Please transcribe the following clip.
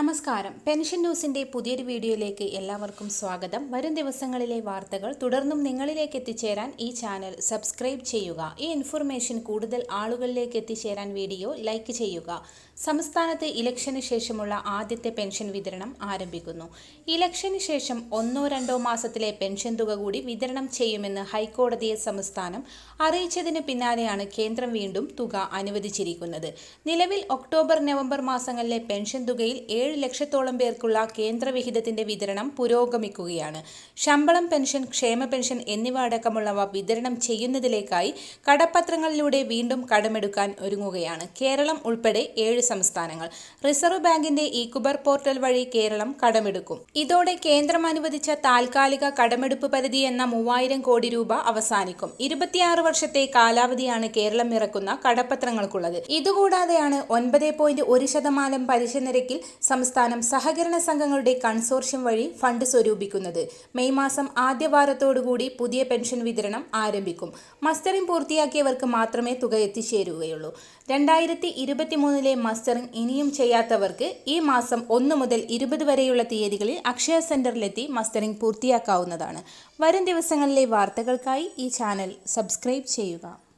നമസ്കാരം. പെൻഷൻ ന്യൂസിന്റെ പുതിയൊരു വീഡിയോയിലേക്ക് എല്ലാവർക്കും സ്വാഗതം. വരും ദിവസങ്ങളിലെ വാർത്തകൾ തുടർന്നും നിങ്ങളിലേക്ക് എത്തിച്ചേരാൻ ഈ ചാനൽ സബ്സ്ക്രൈബ് ചെയ്യുക. ഈ ഇൻഫർമേഷൻ കൂടുതൽ ആളുകളിലേക്ക് എത്തിച്ചേരാൻ വീഡിയോ ലൈക്ക് ചെയ്യുക. സംസ്ഥാനത്ത് ഇലക്ഷന് ശേഷമുള്ള ആദ്യത്തെ പെൻഷൻ വിതരണം ആരംഭിക്കുന്നു. ഇലക്ഷന് ശേഷം ഒന്നോ രണ്ടോ മാസത്തിലെ പെൻഷൻ തുക കൂടി വിതരണം ചെയ്യുമെന്ന് ഹൈക്കോടതിയെ സംസ്ഥാനം അറിയിച്ചതിന് പിന്നാലെയാണ് കേന്ദ്രം വീണ്ടും തുക അനുവദിച്ചിരിക്കുന്നത്. നിലവിൽ ഒക്ടോബർ നവംബർ മാസങ്ങളിലെ പെൻഷൻ തുകയിൽ ഏഴ് ലക്ഷത്തോളം പേർക്കുള്ള കേന്ദ്രവിഹിതത്തിന്റെ വിതരണം പുരോഗമിക്കുകയാണ്. ശമ്പളം പെൻഷൻ ക്ഷേമ പെൻഷൻ എന്നിവ അടക്കമുള്ളവ വിതരണം ചെയ്യുന്നതിലേക്കായി കടപ്പത്രങ്ങളിലൂടെ വീണ്ടും കടമെടുക്കാൻ ഒരുങ്ങുകയാണ് കേരളം ഉൾപ്പെടെ ഏഴ് സംസ്ഥാനങ്ങൾ. റിസർവ് ബാങ്കിന്റെ ഇക്കുബർ പോർട്ടൽ വഴി കേരളം കടമെടുക്കും. ഇതോടെ കേന്ദ്രം അനുവദിച്ച താൽക്കാലിക കടമെടുപ്പ് പരിധി എന്ന മൂവായിരം കോടി രൂപ അവസാനിക്കും. ഇരുപത്തിയാറ് വർഷത്തെ കാലാവധിയാണ് കേരളം ഇറക്കുന്ന കടപ്പത്രങ്ങൾക്കുള്ളത്. ഇതുകൂടാതെയാണ് ഒൻപത് പോയിന്റ് ഒരു ശതമാനം പലിശ നിരക്കിൽ സംസ്ഥാനം സഹകരണ സംഘങ്ങളുടെ കൺസോർഷ്യം വഴി ഫണ്ട് സ്വരൂപിക്കുന്നത്. മെയ് മാസം ആദ്യ വാരത്തോടുകൂടി പുതിയ പെൻഷൻ വിതരണം ആരംഭിക്കും. മസ്റ്ററിംഗ് പൂർത്തിയാക്കിയവർക്ക് മാത്രമേ തുക എത്തിച്ചേരുകയുള്ളൂ. രണ്ടായിരത്തി ഇരുപത്തിമൂന്നിലെ മസ്റ്ററിംഗ് ഇനിയും ചെയ്യാത്തവർക്ക് ഈ മാസം ഒന്ന് മുതൽ ഇരുപത് വരെയുള്ള തീയതികളിൽ അക്ഷയ സെന്ററിലെത്തി മസ്റ്ററിംഗ് പൂർത്തിയാക്കാവുന്നതാണ്. വരും ദിവസങ്ങളിലെ വാർത്തകൾക്കായി ഈ ചാനൽ സബ്സ്ക്രൈബ് ചെയ്യുക.